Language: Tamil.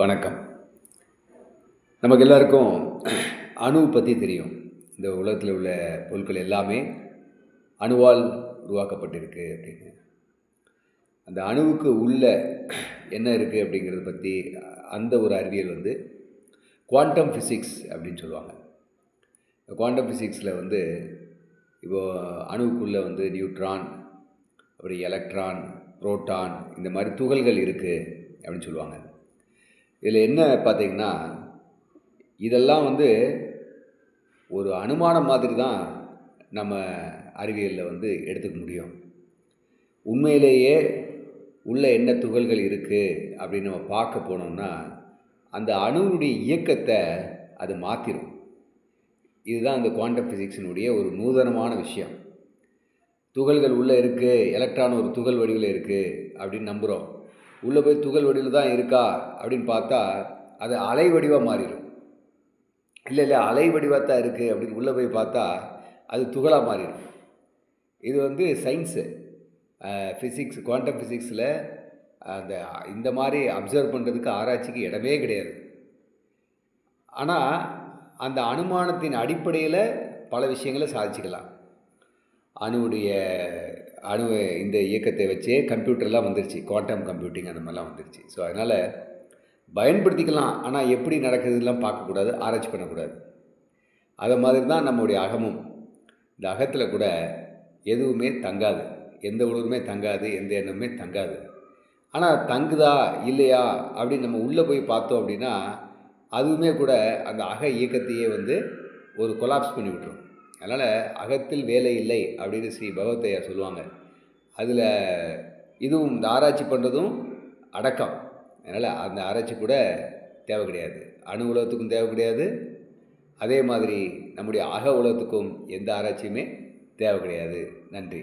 வணக்கம். நமக்கு எல்லாருக்கும் அணு பற்றி தெரியும். இந்த உலகத்தில் உள்ள பொருட்கள் எல்லாமே அணுவால் உருவாக்கப்பட்டிருக்கு அப்படின்னு. அந்த அணுவுக்கு உள்ள என்ன இருக்குது அப்படிங்கிறத பற்றி அந்த ஒரு அறிவியல் வந்து குவாண்டம் ஃபிசிக்ஸ் அப்படின்னு சொல்லுவாங்க. குவாண்டம் ஃபிசிக்ஸில் வந்து இப்போது அணுவுக்குள்ளே வந்து நியூட்ரான் அப்புறம் எலக்ட்ரான் புரோட்டான் இந்த மாதிரி துகள்கள் இருக்குது அப்படின்னு சொல்லுவாங்க. இதில் என்ன பார்த்தீங்கன்னா இதெல்லாம் வந்து ஒரு அனுமானம் மாதிரி தான் நம்ம அறிவியலில் வந்து எடுத்துக்க முடியும். உண்மையிலேயே உள்ள என்ன துகள்கள் இருக்குது அப்படின்னு நம்ம பார்க்க போனோம்னா அந்த அணுவினுடைய இயக்கத்தை அது மாற்றிடும் இதுதான் அந்த குவாண்டம் ஃபிசிக்ஸினுடைய ஒரு நூதனமான விஷயம். துகள்கள் உள்ளே இருக்குது எலக்ட்ரான் ஒரு துகள் வடிவில் இருக்குது அப்படின்னு நம்புகிறோம் உள்ளே போய் துகள் வடிவில் தான் இருக்கா அப்படின்னு பார்த்தா அது அலை வடிவாக மாறிடும். இல்லை இல்லை அலை வடிவாக தான் இருக்குது அப்படின்னு உள்ளே போய் பார்த்தா அது துகளாக மாறிடும். இது வந்து சயின்ஸு ஃபிசிக்ஸ் குவாண்டம் ஃபிசிக்ஸில் அந்த இந்த மாதிரி அப்சர்வ் பண்ணுறதுக்கு ஆராய்ச்சிக்கு இடமே கிடையாது. ஆனால் அந்த அனுமானத்தின் அடிப்படையில் பல விஷயங்களை சாதிச்சுக்கலாம். அணுவுடைய அணு இந்த இயக்கத்தை வச்சே கம்ப்யூட்டர்லாம் வந்துருச்சு. குவாண்டம் கம்ப்யூட்டிங் அந்த மாதிரிலாம் வந்துருச்சு. ஸோ அதனால் பயன்படுத்திக்கலாம். ஆனால் எப்படி நடக்குதுலாம் பார்க்கக்கூடாது. ஆராய்ச்சி பண்ணக்கூடாது. அதை மாதிரி தான் நம்முடைய அகமும். இந்த அகத்தில் கூட எதுவுமே தங்காது. எந்த உணர்வுமே தங்காது. எந்த எண்ணமுமே தங்காது. ஆனால் தங்குதா? இல்லையா? அப்படின்னு நம்ம உள்ளே போய் பார்த்தோம் அப்படின்னா அதுவுமே கூட அந்த அக இயக்கத்தையே வந்து ஒரு கொலாப்ஸ் பண்ணி விட்டுரும். அதனால் அகத்தில் வேலை இல்லை அப்படின்னு ஸ்ரீ பகவத்தையா சொல்லுவாங்க. அதில் இதுவும் இந்த ஆராய்ச்சி பண்ணுறதும் அடக்கம். அதனால் அந்த ஆராய்ச்சி கூட தேவை கிடையாது. அணு உலகத்துக்கும் தேவை கிடையாது. அதே மாதிரி நம்முடைய அக உலகத்துக்கும் எந்த ஆராய்ச்சியுமே தேவை கிடையாது. நன்றி.